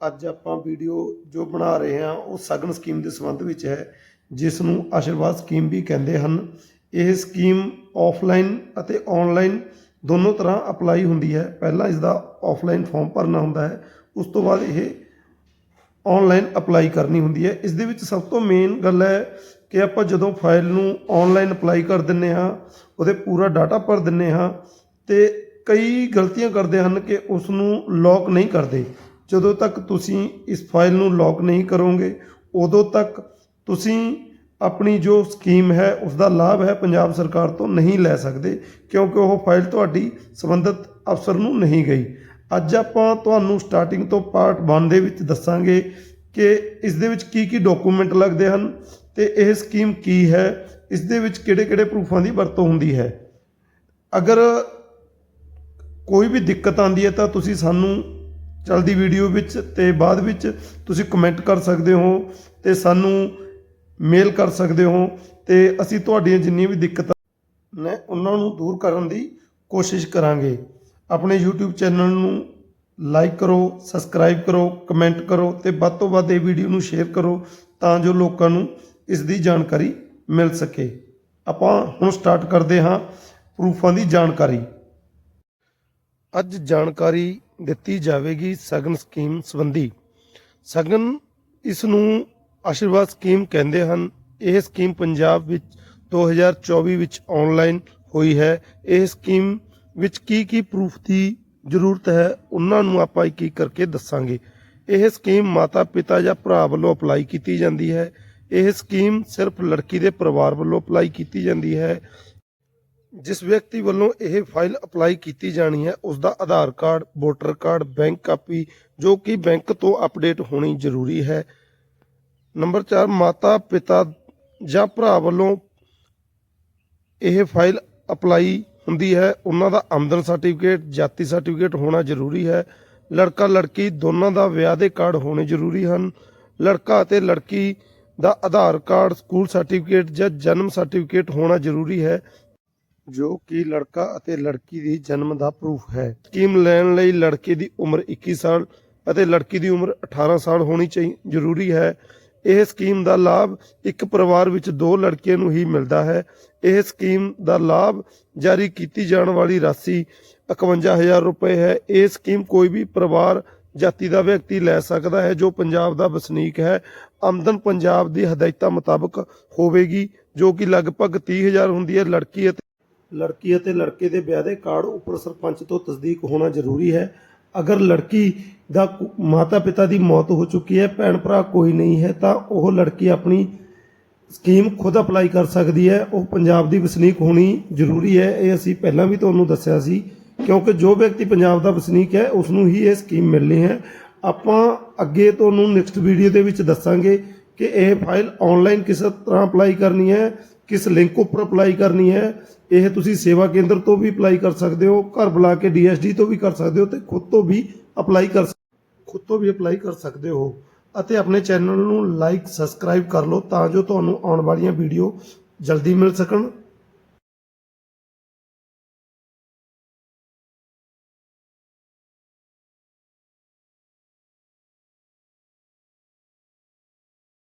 ਅੱਜ ਆਪਾਂ ਵੀਡੀਓ ਜੋ ਬਣਾ ਰਹੇ ਹਾਂ, ਉਹ ਸਗਨ ਸਕੀਮ ਦੇ ਸੰਬੰਧ ਵਿੱਚ ਹੈ ਜਿਸ ਨੂੰ ਆਸ਼ੀਰਵਾਦ ਸਕੀਮ ਵੀ ਕਹਿੰਦੇ ਹਨ। ਇਹ ਸਕੀਮ ਆਫਲਾਈਨ ਅਤੇ ਆਨਲਾਈਨ ਦੋਨੋਂ ਤਰ੍ਹਾਂ ਅਪਲਾਈ ਹੁੰਦੀ ਹੈ। ਪਹਿਲਾਂ ਇਸ ਦਾ ਆਫਲਾਈਨ ਫਾਰਮ ਭਰਨਾ ਹੁੰਦਾ ਹੈ, ਉਸ ਤੋਂ ਬਾਅਦ ਇਹ ਆਨਲਾਈਨ ਅਪਲਾਈ ਕਰਨੀ ਹੁੰਦੀ ਹੈ। ਇਸ ਦੇ ਵਿੱਚ ਸਭ ਤੋਂ ਮੇਨ ਗੱਲ ਹੈ ਕਿ ਆਪਾਂ ਜਦੋਂ ਫਾਈਲ ਨੂੰ ਆਨਲਾਈਨ ਅਪਲਾਈ ਕਰ ਦਿੰਨੇ ਹਾਂ, ਉਹਦੇ ਪੂਰਾ ਡਾਟਾ ਭਰ ਦਿੰਨੇ ਹਾਂ ਤੇ ਕਈ ਗਲਤੀਆਂ ਕਰਦੇ ਹਨ ਕਿ ਉਸ ਨੂੰ ਲੌਕ ਨਹੀਂ ਕਰਦੇ। ਜਦੋਂ ਤੱਕ ਤੁਸੀਂ ਇਸ ਫਾਈਲ ਨੂੰ ਲੌਕ ਨਹੀਂ ਕਰੋਗੇ, ਉਦੋਂ ਤੱਕ ਤੁਸੀਂ ਆਪਣੀ ਜੋ ਸਕੀਮ ਹੈ ਉਸ ਦਾ ਲਾਭ ਹੈ ਪੰਜਾਬ ਸਰਕਾਰ ਤੋਂ ਨਹੀਂ ਲੈ ਸਕਦੇ, ਕਿਉਂਕਿ ਉਹ ਫਾਈਲ ਤੁਹਾਡੀ ਸੰਬੰਧਿਤ ਅਫਸਰ ਨੂੰ ਨਹੀਂ ਗਈ। ਅੱਜ ਆਪਾਂ ਤੁਹਾਨੂੰ ਸਟਾਰਟਿੰਗ ਤੋਂ ਪਾਰਟ 1 ਦੇ ਵਿੱਚ ਦੱਸਾਂਗੇ ਕਿ ਇਸ ਦੇ ਵਿੱਚ ਕੀ ਕੀ ਡਾਕੂਮੈਂਟ ਲੱਗਦੇ ਹਨ ਤੇ ਇਹ ਸਕੀਮ ਕੀ ਹੈ, ਇਸ ਦੇ ਵਿੱਚ ਕਿਹੜੇ-ਕਿਹੜੇ ਪ੍ਰੂਫਾਂ ਦੀ ਵਰਤੋਂ ਹੁੰਦੀ ਹੈ। ਅਗਰ ਕੋਈ ਵੀ ਦਿੱਕਤ ਆਉਂਦੀ ਹੈ ਤਾਂ ਤੁਸੀਂ ਸਾਨੂੰ ਚਲਦੀ ਵੀਡੀਓ ਵਿੱਚ ਤੇ ਬਾਅਦ ਵਿੱਚ ਤੁਸੀਂ ਕਮੈਂਟ ਕਰ ਸਕਦੇ ਹੋ ਤੇ ਸਾਨੂੰ ਮੇਲ ਕਰ ਸਕਦੇ ਹੋ ਤੇ ਅਸੀਂ ਤੁਹਾਡੀਆਂ ਜਿੰਨੀਆਂ ਵੀ ਦਿੱਕਤਾਂ ਨੇ ਉਹਨਾਂ ਨੂੰ ਦੂਰ ਕਰਨ ਦੀ ਕੋਸ਼ਿਸ਼ ਕਰਾਂਗੇ। ਆਪਣੇ YouTube ਚੈਨਲ ਨੂੰ ਲਾਈਕ ਕਰੋ ਸਬਸਕ੍ਰਾਈਬ ਕਰੋ ਕਮੈਂਟ ਕਰੋ ਤੇ ਵੱਧ ਤੋਂ ਵੱਧ ਇਹ ਵੀਡੀਓ ਨੂੰ ਸ਼ੇਅਰ ਕਰੋ ਤਾਂ ਜੋ ਲੋਕਾਂ ਨੂੰ ਇਸ ਦੀ ਜਾਣਕਾਰੀ ਮਿਲ ਸਕੇ। ਆਪਾਂ ਹੁਣ ਸਟਾਰਟ ਕਰਦੇ ਹਾਂ ਪ੍ਰੂਫਾਂ ਦੀ ਜਾਣਕਾਰੀ। ਅੱਜ ਜਾਣਕਾਰੀ ਦਿੱਤੀ ਜਾਵੇਗੀ ਸਗਨ ਸਕੀਮ ਸੰਬੰਧੀ। ਸਗਨ ਇਸ ਨੂੰ ਆਸ਼ੀਰਵਾਦ ਸਕੀਮ ਕਹਿੰਦੇ ਹਨ। ਇਹ ਸਕੀਮ ਪੰਜਾਬ ਵਿੱਚ 2024 ਵਿੱਚ ਆਨਲਾਈਨ ਹੋਈ ਹੈ। ਇਹ ਸਕੀਮ ਵਿੱਚ ਕੀ ਕੀ ਪ੍ਰੂਫ ਦੀ ਜ਼ਰੂਰਤ ਹੈ, ਉਹਨਾਂ ਨੂੰ ਆਪਾਂ ਇੱਕ ਇੱਕ ਕਰਕੇ ਦੱਸਾਂਗੇ। ਇਹ ਸਕੀਮ ਮਾਤਾ ਪਿਤਾ ਜਾਂ ਭਰਾ ਵੱਲੋਂ ਅਪਲਾਈ ਕੀਤੀ ਜਾਂਦੀ ਹੈ। ਇਹ ਸਕੀਮ ਸਿਰਫ ਲੜਕੀ ਦੇ ਪਰਿਵਾਰ ਵੱਲੋਂ ਅਪਲਾਈ ਕੀਤੀ ਜਾਂਦੀ ਹੈ। ਜਿਸ ਵਿਅਕਤੀ ਵੱਲੋਂ ਇਹ ਫਾਈਲ ਅਪਲਾਈ ਕੀਤੀ ਜਾਣੀ ਹੈ, ਉਸ ਦਾ Aadhaar card, voter card, bank copy, ਜੋ ਕਿ ਬੈਂਕ ਤੋਂ ਅਪਡੇਟ ਹੋਣੀ ਜ਼ਰੂਰੀ ਹੈ। ਨੰਬਰ 4 ਮਾਤਾ, ਪਿਤਾ ਜਾਂ ਭਰਾ ਵੱਲੋਂ ਇਹ ਫਾਈਲ ਅਪਲਾਈ ਹੁੰਦੀ ਹੈ। ਉਹਨਾਂ ਦਾ ਆਮਦਨ ਸਰਟੀਫਿਕੇਟ, ਜਾਤੀ ਸਰਟੀਫਿਕੇਟ ਹੋਣਾ ਜ਼ਰੂਰੀ ਹੈ। ਲੜਕਾ, ਲੜਕੀ ਦੋਨਾਂ ਦਾ ਵਿਆਹ ਦੇ ਕਾਰਡ ਹੋਣੇ ਜ਼ਰੂਰੀ ਹਨ। ਲੜਕਾ ਅਤੇ ਲੜਕੀ ਦਾ ਆਧਾਰ ਕਾਰਡ, ਸਕੂਲ ਸਰਟੀਫਿਕੇਟ ਜਾਂ ਜਨਮ ਸਰਟੀਫਿਕੇਟ ਹੋਣਾ ਜ਼ਰੂਰੀ ਹੈ। ਜੋ ਕਿ ਲੜਕਾ ਅਤੇ ਲੜਕੀ ਦੀ ਜਨਮ ਦਾ ਪ੍ਰੂਫ ਹੈ। ਸਕੀਮ ਲੈਣ ਲਈ ਲੜਕੇ ਦੀ ਉਮਰ 21 ਸਾਲ ਅਤੇ ਲੜਕੀ ਦੀ ਉਮਰ 18 ਸਾਲ ਹੋਣੀ ਚਾਹੀ ਜ਼ਰੂਰੀ ਹੈ। ਇਹ ਸਕੀਮ ਦਾ ਲਾਭ ਇੱਕ ਪਰਿਵਾਰ ਵਿੱਚ ਦੋ ਲੜਕੀਆਂ ਨੂੰ ਹੀ ਮਿਲਦਾ ਹੈ। ਇਹ ਸਕੀਮ ਦਾ ਲਾਭ ਜਾਰੀ ਕੀਤੀ ਜਾਣ ਵਾਲੀ ਰਾਸ਼ੀ 51000 ਰੁਪਏ ਹੈ। ਇਹ ਸਕੀਮ ਕੋਈ ਵੀ ਪਰਿਵਾਰ, ਜਾਤੀ ਦਾ ਵਿਅਕਤੀ ਲੈ ਸਕਦਾ ਹੈ ਜੋ ਪੰਜਾਬ ਦਾ ਵਸਨੀਕ ਹੈ। ਆਮਦਨ ਪੰਜਾਬ ਦੀ ਹਦਾਇਤਾਂ ਮੁਤਾਬਕ ਹੋਵੇਗੀ, ਜੋ ਕਿ ਲਗਭਗ 30000 ਹੁੰਦੀ ਹੈ। ਲੜਕੀ ਅਤੇ ਲੜਕੀ ਅਤੇ ਲੜਕੇ ਦੇ ਵਿਆਹ ਦੇ ਕਾਰਡ ਉੱਪਰ ਸਰਪੰਚ ਤੋਂ ਤਸਦੀਕ ਹੋਣਾ ਜ਼ਰੂਰੀ ਹੈ। ਅਗਰ ਲੜਕੀ ਦਾ ਮਾਤਾ ਪਿਤਾ ਦੀ ਮੌਤ ਹੋ ਚੁੱਕੀ ਹੈ ਭੈਣ ਭਰਾ ਕੋਈ ਨਹੀਂ ਹੈ, ਤਾਂ ਉਹ ਲੜਕੀ ਆਪਣੀ ਸਕੀਮ ਖੁਦ ਅਪਲਾਈ ਕਰ ਸਕਦੀ ਹੈ। ਉਹ ਪੰਜਾਬ ਦੀ ਵਸਨੀਕ ਹੋਣੀ ਜ਼ਰੂਰੀ ਹੈ। ਇਹ ਅਸੀਂ ਪਹਿਲਾਂ ਵੀ ਤੁਹਾਨੂੰ ਦੱਸਿਆ ਸੀ, ਕਿਉਂਕਿ ਜੋ ਵਿਅਕਤੀ ਪੰਜਾਬ ਦਾ ਵਸਨੀਕ ਹੈ ਉਸ ਨੂੰ ਹੀ ਇਹ ਸਕੀਮ ਮਿਲਣੀ ਹੈ। ਆਪਾਂ ਅੱਗੇ ਤੁਹਾਨੂੰ ਨੈਕਸਟ ਵੀਡੀਓ ਦੇ ਵਿੱਚ ਦੱਸਾਂਗੇ ਕਿ ਇਹ ਫਾਈਲ ਆਨਲਾਈਨ ਕਿਸ ਤਰ੍ਹਾਂ ਅਪਲਾਈ ਕਰਨੀ ਹੈ, ਕਿਸ ਲਿੰਕ ਉੱਪਰ ਅਪਲਾਈ ਕਰਨੀ ਹੈ ਇਹ ਤੁਸੀਂ ਸੇਵਾ ਕੇਂਦਰ ਤੋਂ ਵੀ ਅਪਲਾਈ ਕਰ ਸਕਦੇ ਹੋ, ਘਰ ਬੁਲਾ ਕੇ ਡੀਐਸਡੀ ਤੋਂ ਵੀ ਕਰ ਸਕਦੇ ਹੋ ਤੇ ਖੁਦ ਤੋਂ ਵੀ ਅਪਲਾਈ ਕਰ ਖੁਦ ਤੋਂ ਵੀ ਅਪਲਾਈ ਕਰ ਸਕਦੇ ਹੋ ਅਤੇ ਆਪਣੇ ਚੈਨਲ ਨੂੰ ਲਾਈਕ ਸਬਸਕ੍ਰਾਈਬ ਕਰ ਲਓ ਤਾਂ ਜੋ ਤੁਹਾਨੂੰ ਆਉਣ ਵਾਲੀਆਂ ਵੀਡੀਓ ਜਲਦੀ ਮਿਲ ਸਕਣ।